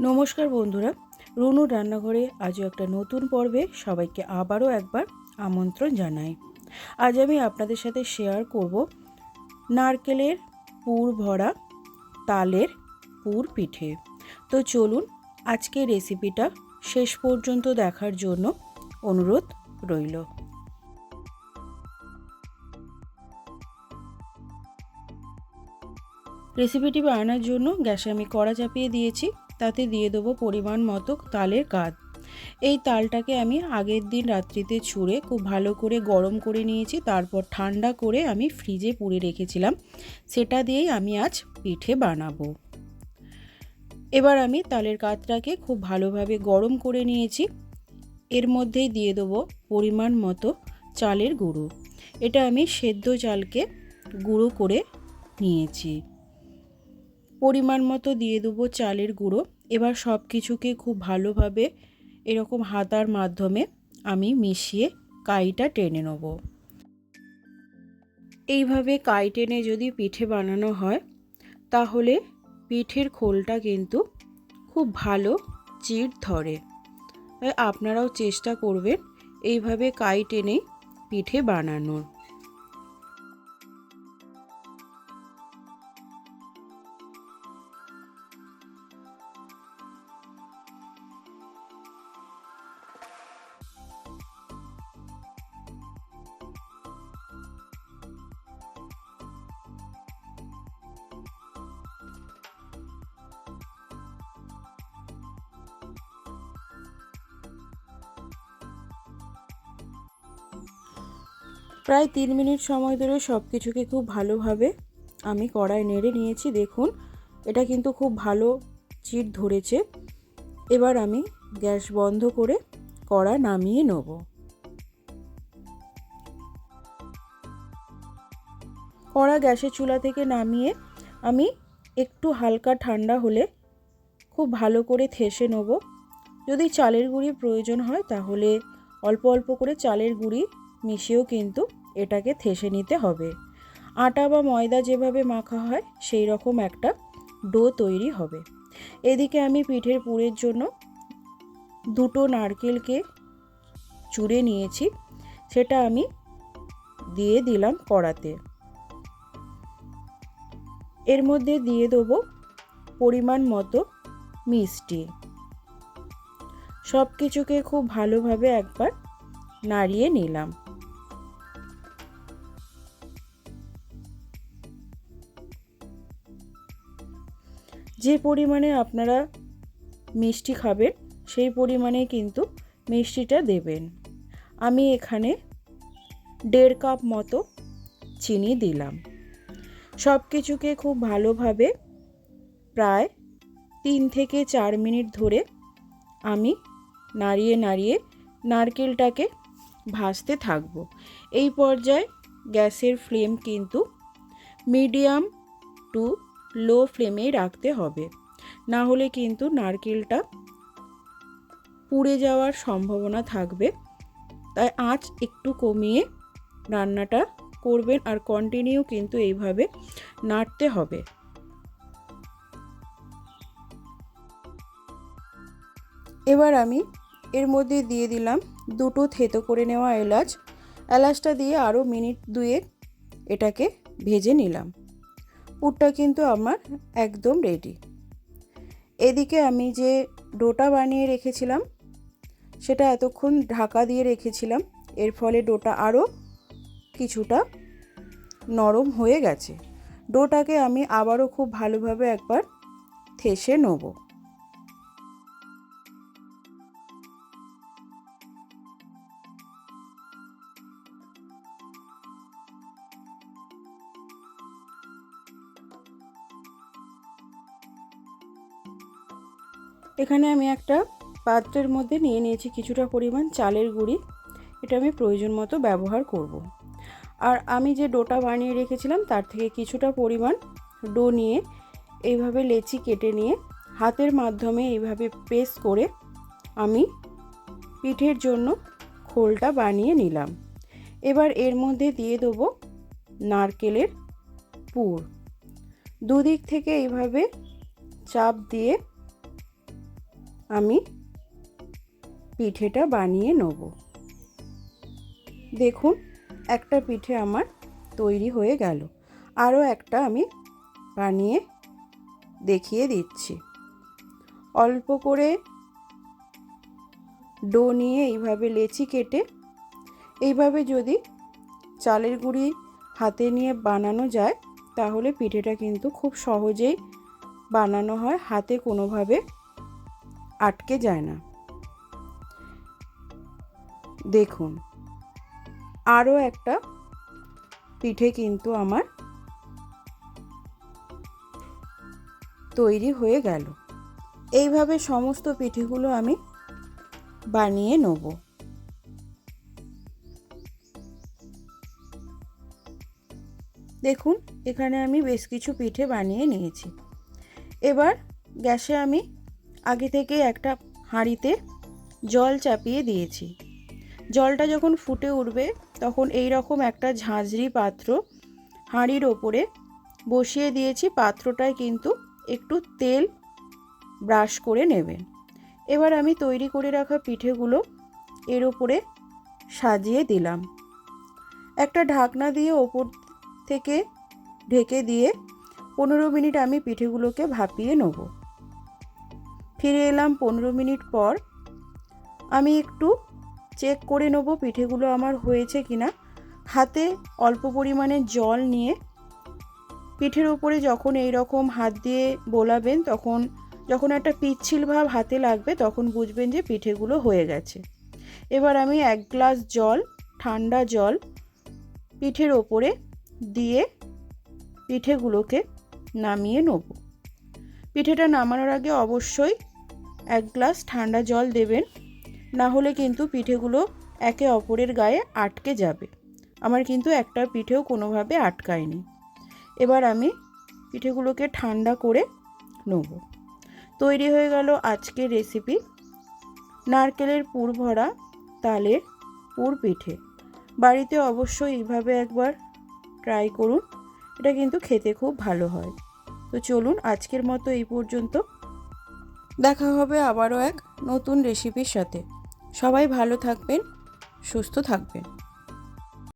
নমস্কার বন্ধুরা, রুনু রান্নাঘরে আজও একটা নতুন পর্বে সবাইকে আবারও একবার আমন্ত্রণ জানাই। আজ আমি আপনাদের সাথে শেয়ার করব নারকেলের পুর ভরা তালের পুর পিঠে। তো চলুন আজকে রেসিপিটা শেষ পর্যন্ত দেখার জন্য অনুরোধ রইল। রেসিপিটি বানানোর জন্য গ্যাসে আমি কড়া চাপিয়ে দিয়েছি। তাতে দিয়ে দেবো পরিমাণ মতো তালের কাদ এই তালটাকে আমি আগের দিন রাত্রিতে ছুঁড়ে খুব ভালো করে গরম করে নিয়েছি, তারপর ঠান্ডা করে আমি ফ্রিজে পুড়ে রেখেছিলাম। সেটা দিয়েই আমি আজ পিঠে বানাবো। এবার আমি তালের কাতটাকে খুব ভালোভাবে গরম করে নিয়েছি। এর মধ্যেই দিয়ে দেবো পরিমাণ মতো চালের গুঁড়ো। এটা আমি সেদ্ধ চালকে গুঁড়ো করে নিয়েছি। পরিমাণ মতো দিয়ে দেবো চালের গুঁড়ো। এবার সব কিছুকে খুব ভালোভাবে এরকম হাতার মাধ্যমে আমি মিশিয়ে কাইটা টেনে নেব। এইভাবে কাই টেনে যদি পিঠে বানানো হয়, তাহলে পিঠের খোলটা কিন্তু খুব ভালো চিট ধরে। তাই আপনারাও চেষ্টা করবেন এইভাবে কাই টেনে পিঠে বানানোর। প্রায় তিন মিনিট সময় ধরে সব কিছুকে খুব ভালোভাবে আমি কড়াই নেড়ে নিয়েছি, দেখুন। এটা কিন্তু খুব ভালো চিট ধরেছে। এবার আমি গ্যাস বন্ধ করে কড়া নামিয়ে নেব। কড়া গ্যাসের চুলা থেকে নামিয়ে আমি একটু হালকা ঠান্ডা হলে খুব ভালো করে থেসে নেব। যদি চালের গুঁড়ি প্রয়োজন হয়, তাহলে অল্প অল্প করে চালের গুঁড়ি মিশিয়েও কিন্তু এটাকে থেসে নিতে হবে। আটা বা ময়দা যেভাবে মাখা হয় সেই রকম একটা ডো তৈরি হবে। এদিকে আমি পিঠের পুরের জন্য দুটো নারকেলকে চুড়ে নিয়েছি, সেটা আমি দিয়ে দিলাম কড়াতে। এর মধ্যে দিয়ে দেবো পরিমাণ মতো মিষ্টি। সব কিছুকে খুব ভালোভাবে একবার নাড়িয়ে নিলাম। যে পরিমাণে আপনারা মিষ্টি খাবেন, সেই পরিমাণে কিন্তু মিষ্টিটা দেবেন। আমি এখানে দেড় কাপ মতো চিনি দিলাম। সব কিছুকে খুব ভালোভাবে প্রায় তিন থেকে চার মিনিট ধরে আমি নাড়িয়ে নাড়িয়ে নারকেলটাকে ভাজতে থাকব। এই পর্যায়ে গ্যাসের ফ্লেম কিন্তু মিডিয়াম টু লো ফ্লেমেই রাখতে হবে। না হলে কিন্তু নারকেলটা পুড়ে যাওয়ার সম্ভাবনা থাকবে। তাই আঁচ একটু কমিয়ে রান্নাটা করবেন আর কন্টিনিউ কিন্তু এইভাবে নাড়তে হবে। এবার আমি এর মধ্যে দিয়ে দিলাম দুটো থেতো করে নেওয়া এলাচ। এলাচটা দিয়ে আরও মিনিট দুয়েক এটাকে ভেজে নিলাম। পুরটা কিন্তু আমার একদম রেডি এদিকে আমি যে ডোটা বানিয়ে রেখেছিলাম, সেটা এতক্ষণ ঢাকা দিয়ে রেখেছিলাম। এর ফলে ডোটা আরও কিছুটা নরম হয়ে গেছে। ডোটাকে আমি আবারও খুব ভালোভাবে একবার থেসে নেব। এখানে আমি একটা পাত্রের মধ্যে নিয়ে নিয়েছি কিছুটা পরিমাণ চালের গুঁড়ি। এটা আমি প্রয়োজন মতো ব্যবহার করব। আর আমি যে ডোটা বানিয়ে রেখেছিলাম, তার থেকে কিছুটা পরিমাণ ডো নিয়ে এইভাবে লেচি কেটে নিয়ে হাতের মাধ্যমে এইভাবে প্রেস করে আমি পিঠের জন্য খোলটা বানিয়ে নিলাম। এবার এর মধ্যে দিয়ে দেবো নারকেলের পুর। দুদিক থেকে এইভাবে চাপ দিয়ে আমি পিঠেটা বানিয়ে নেব। দেখুন, একটা পিঠে আমার তৈরি হয়ে গেল। আরও একটা আমি বানিয়ে দেখিয়ে দিচ্ছি। অল্প করে ডো নিয়ে এইভাবে লেচি কেটে এইভাবে যদি চালের গুঁড়ি হাতে নিয়ে বানানো যায়, তাহলে পিঠেটা কিন্তু খুব সহজেই বানানো হয়, হাতে কোনোভাবে আটকে যায় না। দেখুন, আরও একটা পিঠে কিন্তু আমার তৈরি হয়ে গেল। এইভাবে সমস্ত পিঠেগুলো আমি বানিয়ে নেব। দেখুন, এখানে আমি বেশ কিছু পিঠে বানিয়ে নিয়েছি। এবার গ্যাসে আমি আগে থেকে একটা হাঁড়িতে জল চাপিয়ে দিয়েছি। জলটা যখন ফুটে উঠবে, তখন এই রকম একটা ঝাঁঝরি পাত্র হাঁড়ির ওপরে বসিয়ে দিয়েছি। পাত্রটায় কিন্তু একটু তেল ব্রাশ করে নেবেন এবার আমি তৈরি করে রাখা পিঠেগুলো এর ওপরে সাজিয়ে দিলাম। একটা ঢাকনা দিয়ে ওপর থেকে ঢেকে দিয়ে পনেরো মিনিট আমি পিঠেগুলোকে ভাপিয়ে নেব। ফিরে এলাম পনেরো মিনিট পর। আমি একটু চেক করে নেব পিঠেগুলো আমার হয়েছে কি না হাতে অল্প পরিমাণে জল নিয়ে পিঠের ওপরে যখন এই রকম হাত দিয়ে বোলাবেন, তখন যখন একটা পিচ্ছিল ভাব হাতে লাগবে, তখন বুঝবেন যে পিঠেগুলো হয়ে গেছে। এবার আমি এক গ্লাস জল, ঠান্ডা জল পিঠের ওপরে দিয়ে পিঠেগুলোকে নামিয়ে নেব। পিঠেটা নামানোর আগে অবশ্যই এক গ্লাস ঠান্ডা জল দেবেন, না হলে কিন্তু পিঠেগুলো একে অপরের গায়ে আটকে যাবে। আমার কিন্তু একটা পিঠেও কোনোভাবে আটকায়নি। এবার আমি পিঠেগুলোকে ঠান্ডা করে নেব। তৈরি হয়ে গেল আজকের রেসিপি। নারকেলের পুর ভরা তালের পুর পিঠে। বাড়িতে অবশ্যই এইভাবে একবার ট্রাই করুন, এটা কিন্তু খেতে খুব ভালো হয়। তো চলুন আজকের মতো এই পর্যন্ত। দেখা হবে আবারও এক নতুন রেসিপির সাথে। সবাই ভালো থাকবেন সুস্থ থাকবেন।